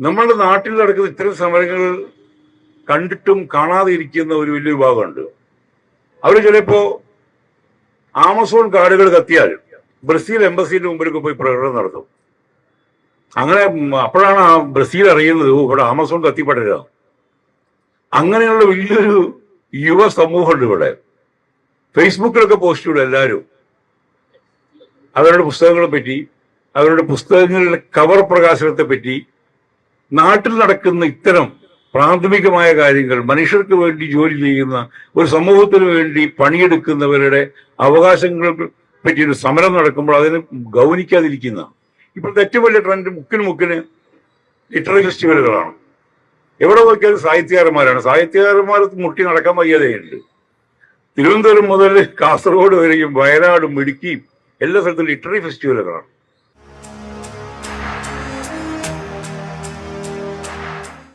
നമ്മുടെ നാട്ടിൽ നടക്കുന്ന ഇത്തരം സമരങ്ങൾ കണ്ടിട്ടും കാണാതെ ഇരിക്കുന്ന ഒരു വലിയ വിഭാഗമുണ്ട്. അവർ ചിലപ്പോ ആമസോൺ കാടുകൾ കത്തിയാൽ ബ്രസീൽ എംബസിന്റെ മുമ്പിലൊക്കെ പോയി പ്രകടനം നടത്തും. അങ്ങനെ അപ്പോഴാണ് ആ ബ്രസീൽ അറിയുന്നത് "ഓ, ഇവിടെ ആമസോൺ കത്തിപ്പെടരുത്. അങ്ങനെയുള്ള വലിയൊരു യുവ സമൂഹമുണ്ട് ഇവിടെ. ഫേസ്ബുക്കിലൊക്കെ പോസ്റ്റ് ഇടും എല്ലാവരും. അവരുടെ പുസ്തകങ്ങളെ പറ്റി അവരുടെ പുസ്തകങ്ങളുടെ കവർ പ്രകാശനത്തെ പറ്റി നാട്ടിൽ നടക്കുന്ന ഇത്തരം പ്രാഥമികമായ കാര്യങ്ങൾ മനുഷ്യർക്ക് വേണ്ടി ജോലി ചെയ്യുന്ന ഒരു സമൂഹത്തിന് വേണ്ടി പണിയെടുക്കുന്നവരുടെ അവകാശങ്ങൾ പറ്റി ഒരു സമരം നടക്കുമ്പോൾ അതിനെ ഗൗനിക്കാതിരിക്കുന്ന. ഇപ്പോഴത്തെ ഏറ്റവും വലിയ ട്രെൻഡ് മുക്കിന് മുക്കിന് ലിറ്റററി ഫെസ്റ്റിവലുകളാണ് എവിടെ നോക്കിയാലും സാഹിത്യകാരന്മാരാണ്. സാഹിത്യകാരന്മാർ മുട്ടി നടക്കാൻ വയ്യാതെയുണ്ട്. തിരുവനന്തപുരം മുതൽ കാസർഗോഡ് വരെയും വയനാടും ഇടുക്കിയും എല്ലാ സ്ഥലത്തും ലിറ്ററി ഫെസ്റ്റിവലുകളാണ്